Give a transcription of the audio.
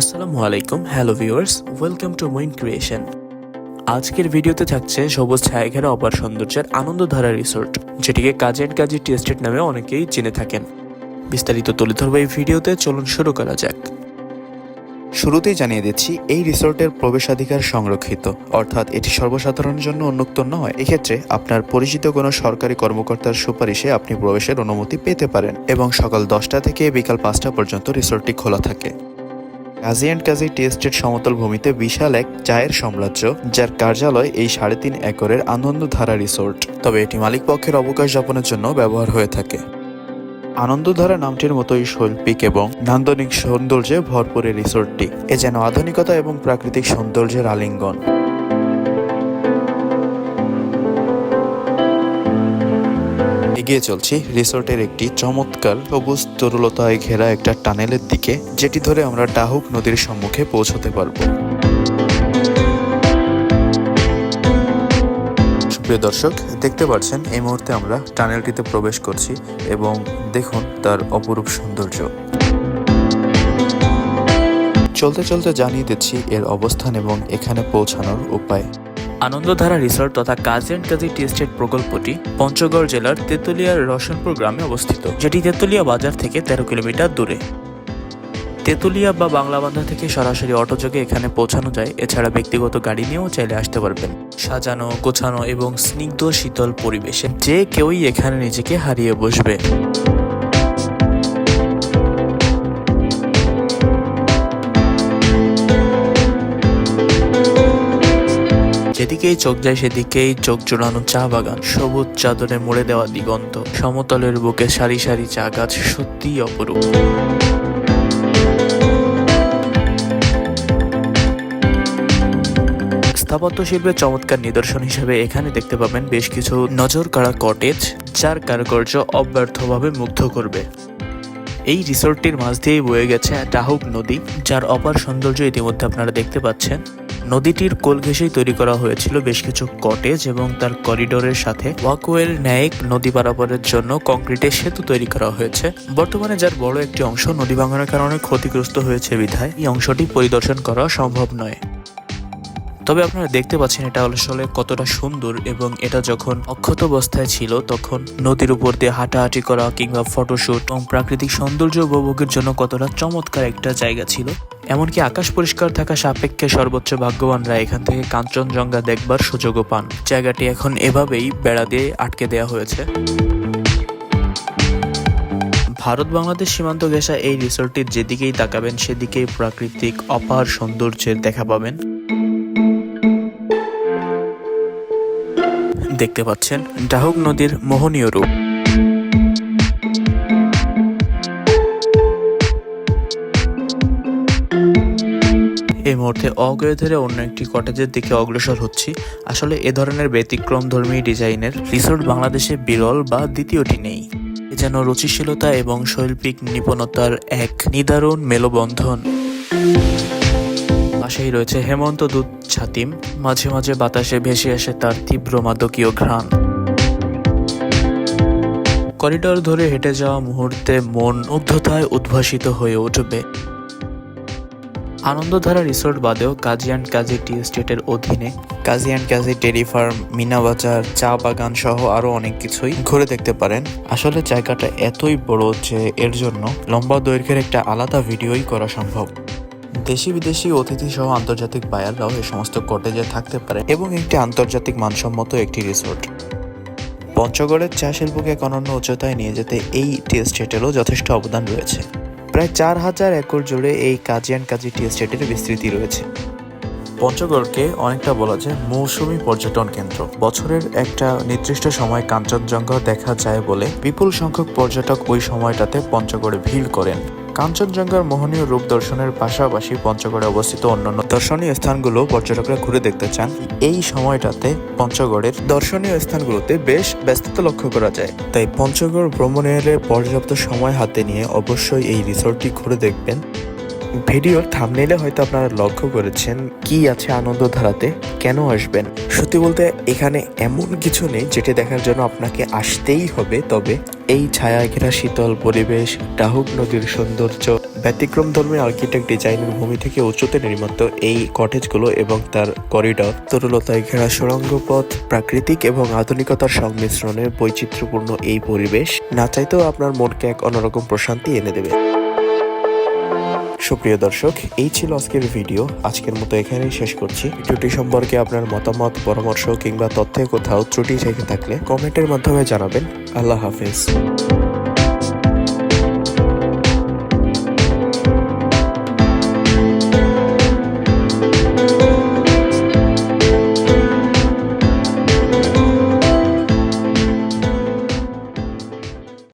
আসসালামু আলাইকুম, hello viewers, welcome to Moin creation. আজকের ভিডিওতে থাকছে সবুজ ছায়া ঘেরা অপার সৌন্দর্যের আনন্দধারা রিসোর্ট, যেটিকে কাজী অ্যান্ড কাজী টি এস্টেট নামে অনেকেই চিনে থাকেন। বিস্তারিত তুলে ধরবো এই ভিডিওতে, চলুন শুরু করা যাক। শুরুতেই জানিয়ে দিচ্ছি, এই রিসোর্টের প্রবেশাধিকার সংরক্ষিত, অর্থাৎ এটি সর্বসাধারণের জন্য উন্মুক্ত নয়। এক্ষেত্রে আপনার পরিচিত কোনো সরকারি কর্মকর্তার সুপারিশে আপনি প্রবেশের অনুমতি পেতে পারেন এবং সকাল দশটা থেকে বিকাল পাঁচটা পর্যন্ত রিসোর্টটি খোলা থাকে। কাজী কাজী এস্টেট সমতল ভূমিতে বিশাল এক চায়ের সাম্রাজ্য, যার কার্যালয় এই সাড়ে তিন একরের আনন্দধারা রিসোর্ট। তবে এটি মালিকপক্ষের অবকাশ যাপনের জন্য ব্যবহার হয়ে থাকে। আনন্দধারা নামটির মতোই শৈল্পিক এবং নান্দনিক সৌন্দর্যে ভরপুর রিসোর্টটি। এ যেন আধুনিকতা এবং প্রাকৃতিক সৌন্দর্যের আলিঙ্গন। এগিয়ে চলছি। রিসোর্টের একটি চমৎকার সবুজ তরুলতায় ঘেরা একটা টানেলের দিকে, যেটি ধরে আমরা ডাহুক নদীর সম্মুখে পৌঁছতে পারব। প্রিয় দর্শক, দেখতে পাচ্ছেন, এই মুহূর্তে আমরা টানেলটিতে প্রবেশ করছি এবং দেখুন তার অপরূপ সৌন্দর্য। চলতে চলতে জানিয়ে দিচ্ছি এর অবস্থান এবং এখানে পৌঁছানোর উপায়। আনন্দধারা রিসোর্ট তথা কাজী অ্যান্ড কাজী টি এস্টেট প্রকল্পটি পঞ্চগড় জেলার তেঁতুলিয়ার রসনপুর গ্রামে অবস্থিত, যেটি তেঁতুলিয়া বাজার থেকে তেরো কিলোমিটার দূরে। তেঁতুলিয়া বা বাংলাবান্ধা থেকে সরাসরি অটোযোগে এখানে পৌঁছানো যায়, এছাড়া ব্যক্তিগত গাড়ি নিয়েও চাইলে আসতে পারবেন। সাজানো, গোছানো এবং স্নিগ্ধ শীতল পরিবেশে যে কেউই এখানে নিজেকে হারিয়ে বসবে। যেদিকেই চোখ যায় সেদিকেই চোখ জোড়ানো চা বাগান, সবুজ চাদরে মুড়ে দেওয়া দিগন্ত, সমতলের বুকে সারি সারি চা গাছ সত্যিই অপরূপ। স্থাপত্য শিল্পের চমৎকার নিদর্শন হিসেবে এখানে দেখতে পাবেন বেশ কিছু নজর কাড়া কটেজ যার কারুকার্য অব্যর্থভাবে মুগ্ধ করবে। এই রিসোর্টটির মাঝ দিয়েই বয়ে গেছে ডাহুক নদী, যার অপার সৌন্দর্য ইতিমধ্যে আপনারা দেখতে পাচ্ছেন। নদীটির কোল ঘেঁষেই তৈরি করা হয়েছিল বেশ কিছু কটেজ এবং তার করিডোরের সাথে ওয়াকওয়ের ন্যায় নদী পারাপারের জন্য কংক্রিটের সেতু তৈরি করা হয়েছে। বর্তমানে যার বড় একটি অংশ নদী ভাঙনের কারণে ক্ষতিগ্রস্ত হয়েছে বিধায় এই অংশটি পরিদর্শন করা সম্ভব নয়। তবে আপনারা দেখতে পাচ্ছেন এটা আসলে কতটা সুন্দর এবং এটা যখন অক্ষত অবস্থায় ছিল, তখন নদীর উপর দিয়ে হাঁটাহাঁটি করা কিংবা ফটোশুট এবং প্রাকৃতিক সৌন্দর্য উপভোগের জন্য কতটা চমৎকার একটা জায়গা ছিল। এমনকি আকাশ পরিষ্কার থাকা সাপেক্ষে সর্বোচ্চ ভাগ্যবানরা এখান থেকে কাঞ্চনজঙ্ঘা দেখবার সুযোগও পান। জায়গাটি এখন এভাবেই বেড়া দিয়ে আটকে দেওয়া হয়েছে। ভারত বাংলাদেশ সীমান্ত ঘেঁষা এই রিসোর্টটির যেদিকেই তাকাবেন, সেদিকেই প্রাকৃতিক অপার সৌন্দর্যের দেখা পাবেন। দেখতে পাচ্ছেন, ডাহুক নদীর মোহনীয় রূপ। এই মুহূর্তে অগয়ে ধরে অন্য একটি কটেজের দিকে অগ্রসর হচ্ছি। আসলে এ ধরনের ব্যতিক্রম ধর্মী ডিজাইনের রিসোর্ট বাংলাদেশে বিরল বা দ্বিতীয়টি নেই। এ যেন রুচিশীলতা এবং শৈল্পিক নিপুণতার এক নিদারুণ মেলবন্ধন। পাশেই রয়েছে হেমন্ত দুধ ছাতিম। মাঝে মাঝে বাতাসে ভেসে আসে তার তীব্র মাদকীয় ঘ্রাণ। করিডর ধরে হেঁটে যাওয়া মুহূর্তে মন মুগ্ধতায় উদ্ভাসিত হয়ে উঠবে। আনন্দধারা রিসোর্ট বাদেও কাজী অ্যান্ড কাজী টি এস্টেটের অধীনে Kazi and Kazi dairy farm, Meena Bazar, চা বাগান সহ আরও অনেক কিছুই ঘুরে দেখতে পারেন। আসলে জায়গাটা এতই বড় যে এর জন্য লম্বা দৈর্ঘ্যের একটা আলাদা ভিডিওই করা সম্ভব। দেশি বিদেশি অতিথি সহ আন্তর্জাতিক বায়াররাও এই সমস্ত কটেজে থাকতে পারে এবং একটি আন্তর্জাতিক মানসম্মত একটি রিসোর্ট। পঞ্চগড়ের চা শিল্পকে এক অনন্য উচ্চতায় নিয়ে যেতে এই টি এস্টেটেরও যথেষ্ট অবদান রয়েছে। প্রায় চার হাজার একর জুড়ে এই কাজিয়ান কাজী টি এস্টেটের বিস্তৃতি রয়েছে। পঞ্চগড়কে অনেকটা বলা যায় মৌসুমি পর্যটন কেন্দ্র। বছরের একটা নির্দিষ্ট সময় কাঞ্চনজঙ্ঘা দেখা যায় বলে বিপুল সংখ্যক পর্যটক ওই সময়টাতে পঞ্চগড়ে ভিড় করেন। কাঞ্চনজঙ্ঘার মোহনীয় রূপ দর্শনের পাশাপাশি পঞ্চগড়ে অবস্থিত অন্যান্য দর্শনীয় স্থানগুলো পর্যটকরা ঘুরে দেখতে চান। এই সময়টাতে পঞ্চগড়ের দর্শনীয় স্থানগুলোতে বেশ ব্যস্ততা লক্ষ্য করা যায়। তাই পঞ্চগড় ভ্রমণের পর্যাপ্ত সময় হাতে নিয়ে অবশ্যই এই রিসোর্টটি ঘুরে দেখবেন। ভিডিওর থামনেলে হয়তো আপনারা লক্ষ্য করেছেন কি আছে আনন্দ ধারাতে কেন আসবেন? সত্যি বলতে এখানে এমন কিছু নেই যেটি দেখার জন্য আপনাকে আসতেই হবে, তবে এই ছায়া, ঘেরা শীতল পরিবেশ, ডাহুক নদীর সৌন্দর্য, ব্যতিক্রম ধর্মী আর্কিটেক্ট ডিজাইনের ভূমি থেকে উঁচুতে নির্মিত এই কটেজগুলো এবং তার করিডর তরুলতায় ঘেরা সুড়ঙ্গ পথ প্রাকৃতিক এবং আধুনিকতার সংমিশ্রণে বৈচিত্র্যপূর্ণ এই পরিবেশ, না চাইতেও আপনার মনকে এক অন্যরকম প্রশান্তি এনে দেবে। সুপ্রিয় দর্শক, এই ছিল আজকের ভিডিও। আজকের মতো এখানেই শেষ করছি। ভিডিওটি সম্পর্কে আপনার মতামত, পরামর্শ কিংবা তথ্যে কোথাও ত্রুটি থেকে থাকলে কমেন্টের মাধ্যমে জানাবেন। আল্লাহ হাফেজ।